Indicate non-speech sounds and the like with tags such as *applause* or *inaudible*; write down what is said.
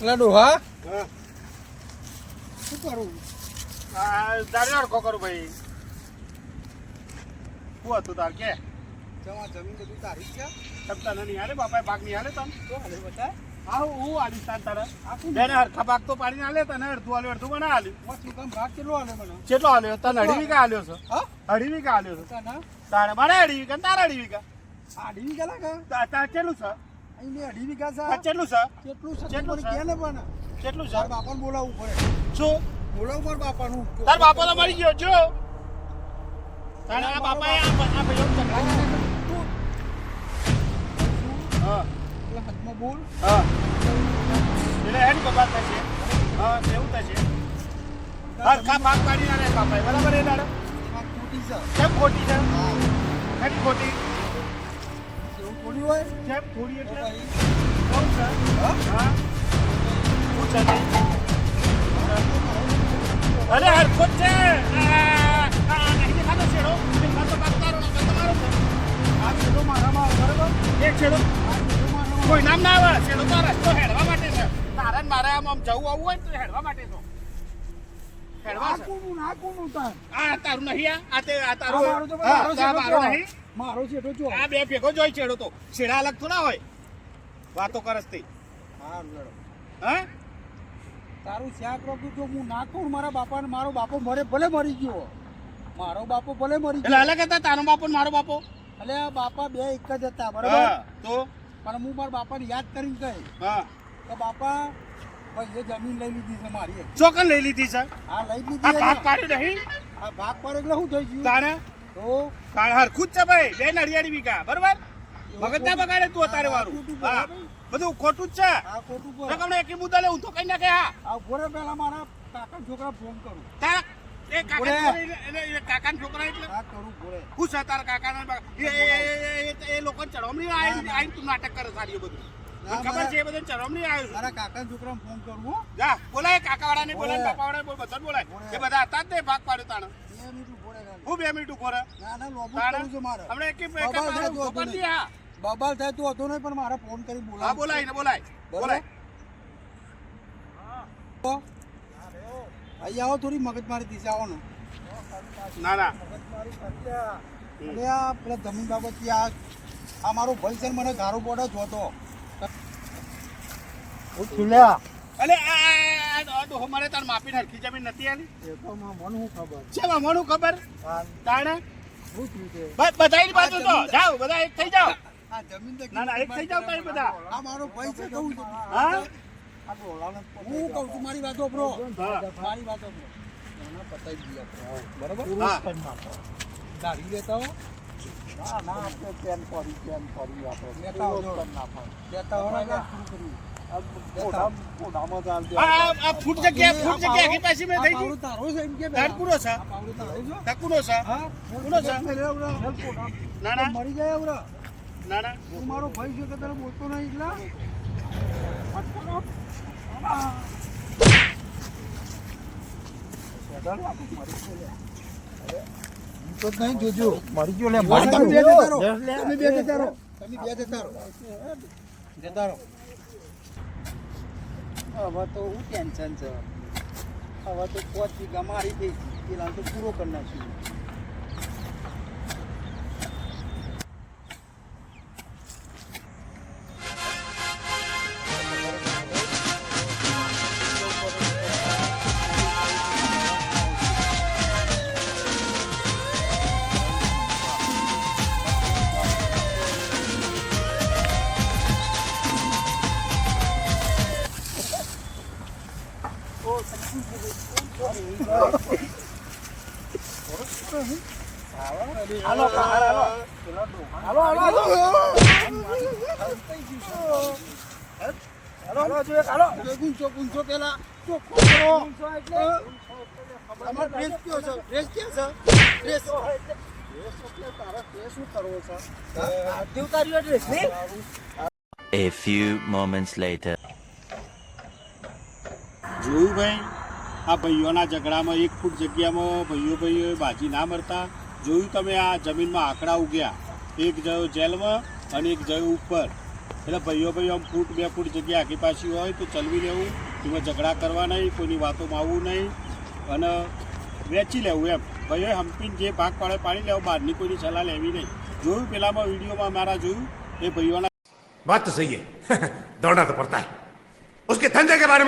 એટલે હા? હા. શું કરું? આ દારૂ અડખો કરું ભાઈ. શું હતું તાર કે? જમા જમીન બધું તારી છે? તમતા નહીં હાલે બાપાએ ભાગ નહીં હાલે તમ. તો હાલે બતા? હા હું આલીશ તાર તારે. બેને હરખા ભાગ તો પાડીને હાલે તને અડધું હાલ્યું અડધું મને હાલ્યું. વસ્તુ કામ ભાગ કેટલો હાલે મને? કેટલો હાલ્યો? તને અઢી વીઘા હાલ્યો છે? હા? અઢી વીઘા હાલ્યો છે. બતા તારે મારે અઢી વીઘા તારે અઢી વીઘા. અઢી વીઘા લાગે? તાર કેટલું છે? અહીં બે અઢી વીઘા છે. આ કેટલું છે? કેટલું છે? કેટલું કે ને પણ કેટલું છે? બાપાને બોલાવવું પડે. શું બોલાવવું પડે બાપાનું. તાર બાપા તો મરી ગયો જો. તારે આ બાપાએ આ આ ભાઈઓ હા. એટલે હાથમાં બોલ. હા. એટલે હેડ કબાત થશે હા એવું થશે હરખા ભાગ પાડીને આલે બાપાએ. બરાબર એ દાડે? ખોટી છે. કેમ ખોટી છે? હા. ખોટી. એવું હોય કેમ થોડી એટલે કોણ છે હા હા શું? અરે જ છે નહીં દેખાતો છેડો દેખાતો ભાગ તારો ને ભાગ તમારો છે આ છેડો મારામાં બરાબર એક છેડો કોઈ નામ ના આવે છેડો તો રસ્તો હેડવા માટે છે તારે મારે આમ આમ જવું આવવું હોય તો હેડવા માટે તે મારો હા, મારો આ છેડો જો. નહીં. મારો છેડો જો આ બે ભેગો જ છેડો તો. છેડા અલગ થોડા હોય. વાતો કરસ તે. હા હા? તારું શાક રોક્યું જો હું ના મારા બાપાને મારો બાપો મરે ભલે મરી ગયો મારો બાપો ભલે મરી ગયો અલગ હતા તારો બાપો ને મારો બાપો? એટલે બાપા બે એક જ હતા બરાબર? તો? પણ હું મારા બાપાને યાદ કરીને કહી હા. તો બાપા એ જમીન લઈ લીધી છે મારી ચોકન લઈ લીધી છે લઈ લીધી ભાગ છે. નહીં આ ભાગ પર એટલે શું થઈ ગયું તાણે તો તાણે હરખું જ છે ભાઈ બે નડિયાળી વીઘા બરોબર મગજ ના બગાડે તું અત્યારે વારું હા બધું ખોટું જ છે આ ખોટું બોલે. રકમને એકી મુદ્દા લેવું તો કઈ નાખે હા આ પહેલા મારા કાકા છોકરા ફોન કરું તારા એ કાકા એટલે એ કાકા છોકરા એટલે આ કરું ભોરે હું છે તારા કાકા એ લોકો ચડવા આવીને આવીને તું નાટક કરે સારી બધું ખબર છે એ બધું નહીં આવ્યું મારા કાકા છોકરા ફોન કરું હો. જા બોલાય કાકા વાળાને બોલાય બોલે. બાપા વાળાને બોલ બધા બોલાય. એ બધા હતા જ ભાગ પાડ્યો તાણે. હું બે મિનિટ ઊભો રહે? ના ના લોબુ કરું છું મારે. હમણે એક હતું દે, હા. બબાલ થાય તું હતો નહીં પણ મારે ફોન કરી બોલાય હા બોલાય ને બોલાય. બોલાય. અહીંયા આવો થોડી મગજમારી દિશા આવો ના. ના અરે આ પેલા જમીન બાબત આ આ મારો ભાઈ છે મને ગારો બોડો જોતો. હું ખુલ્યા અલે આ- આ આ ડોહો મારે તાર માપીને હરખી જમીન નથી આલી? એ તો મને શું ખબર. છે મામોનું ખબર? તાણે? શું થયું છે ભાઈ બધાની બાજુ તો. જાઓ બધા એક થઈ જાઓ. આ જમીન તો ના, ના, એક થઈ જાઓ તમે બધા. આ મારો ભાઈ છે કહું છું. હા? હું કહું છું મારી વાતો બ્રો મારી વાતો પતાઈ બરાબર? દાઢી લેતા હો. હો હો ફૂટ હા? ના ના મરી ગયા એવડા ના ના તું મારો ભાઈ છે કે તને બોલતો નહીં એટલા તો નહીં જોજો મરી તમે બે બે જતા રહો જતા રહો હવે તો હું ટેન્શન છે હવે તો પોચ વીઘા મારી દઈ પેલા તો પૂરો કરી નાખ્યું. હાલો હાલો. હાલો હાલો. હાલો જો હાલો. ગુંચો ગુંચો પેલા. ચોખ્ખો કરો. તમારો ડ્રેસ કયો છે? ડ્રેસ ક્યાં છે? ડ્રેસ એટલે A few moments later. જોયું ભાઈ? આ ભાઈઓના ઝઘડામાં એક ફૂટ જગ્યામાં ભાઈઓ ભાઈઓ બાજી ના મરતા. જોયું તમે આ જમીનમાં આંકડા ઉગ્યા. એક જયો જેલમાં અને એક જયો ઉપર. એટલે ભાઈઓ ભાઈઓ આમ ફૂટ બે ફૂટ જગ્યા આખી પાછી હોય તો ચલવી લેવું. એમાં ઝઘડા કરવા નહીં, કોઈની વાતોમાં આવવું નહીં. અને વેચી લેવું એમ. ભાઈઓ હમ્પીને જે ભાગ પાડે પાણી લેવો, બહારની કોઈની સલાહ લેવી નહીં. જોયું પેલામાં વિડીયોમાં મારા જોયું? એ ભાઈઓના બાત તો સહી હૈ. *laughs* તો પડતા ઉસકે ધંધે કે બારે